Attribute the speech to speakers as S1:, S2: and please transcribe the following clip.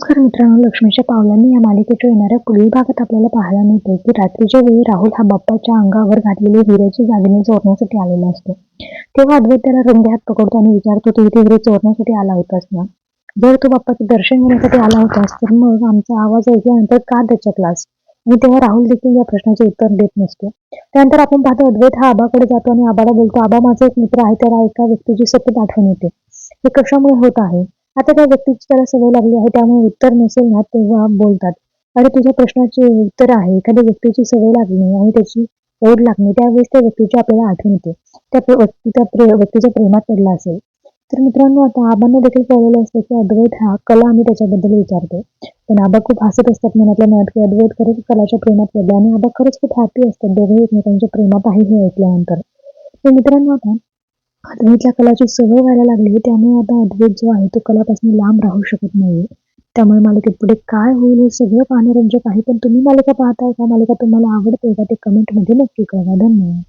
S1: नमस्कार मित्रांनो लक्ष्मीच्या पावलांनी या मालिकेच्या येणाऱ्या पुढील भागात आपल्याला पाहायला मिळते की रात्रीच्या वेळी राहुल हा बाप्पाच्या अंगावर घातलेले हिऱ्याचे दागिने चोरण्यासाठी आलेला असतो. तेव्हा अद्वैत त्याला रंगे हात पकडतो आणि विचारतो तू इथे हिरे चोरण्यासाठी आला होतास ना? जर तू बाप्पाचं दर्शन घेण्यासाठी आला होतास तर मग आमचा आवाज ऐकल्यानंतर का दचकलास? आणि तेव्हा राहुल देखील या प्रश्नाचे उत्तर देत नसतो. त्यानंतर आपण पाहतो अद्वैत हा आबाकडे जातो आणि आबाला बोलतो आबा माझा एक मित्र आहे त्याला एका व्यक्तीची सतत आठवण येते. हे कशामुळे होत आहे? आता त्या व्यक्तीची त्याला सवय लागली आहे त्यामुळे उत्तर नसेल ना तेव्हा बोलतात. अरे तुझ्या प्रश्नाचे उत्तर आहे एखाद्या व्यक्तीची सवय लागणे आणि त्याची ओढ लागणे त्यावेळेस त्या व्यक्तीची आपल्याला आठवण येते. त्या प्र- व्यक्तीच्या व्यक्तीच्या प्रेमात पडला असेल. तर मित्रांनो आता आबांना देखील कळलेलं असतं की अद्वैत हा कला आम्ही त्याच्याबद्दल विचारतो. पण आबा खूप हसत असतात मनातल्या मनात की अद्वैत खरंच कलाच्या प्रेमात पडले आणि आबा खरंच खूप हॅपी असतात दोघे एकमेकांच्या प्रेमात आहे हे ऐकल्यानंतर. तर मित्रांनो आता अद्वैतला कलाची सवय व्हायला लागली त्यामुळे आता अद्वैत जो आहे तो कलापासून लांब राहू शकत नाहीये. त्यामुळे मालिकेत पुढे काय होईल हे सगळं पाहणं रंजक आहे पण तुम्ही मालिका पाहताय का? मालिका तुम्हाला आवडते का? ते कमेंटमध्ये नक्की कळवा. धन्यवाद.